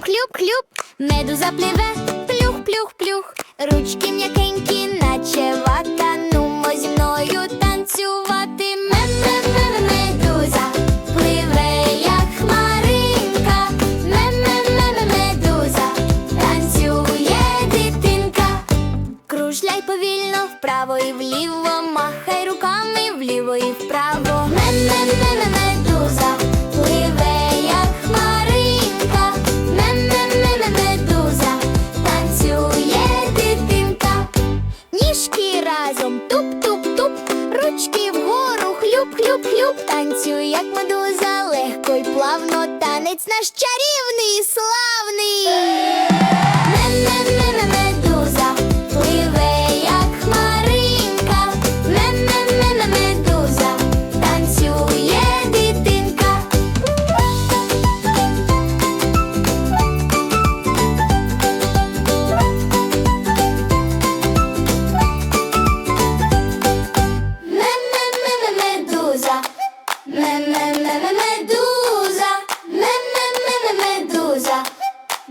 хлюп-хлюп, медуза пливе, плюх-плюх-плюх, ручки м'якенькі, наче вата, нумо зі мною танцювати. Ме-ме-ме-медуза, пливе, як хмаринка, ме-ме-ме-медуза, танцює дитинка. Кружляй повільно вправо і вліво, махай руками вліво і вправо. Ме-ме-ме-медуза, хлюп-хлюп-хлюп, танцюй, як медуза, легко й плавно, танець наш чарівний і славний.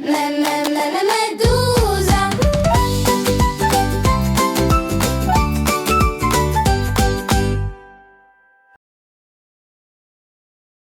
la la la la la.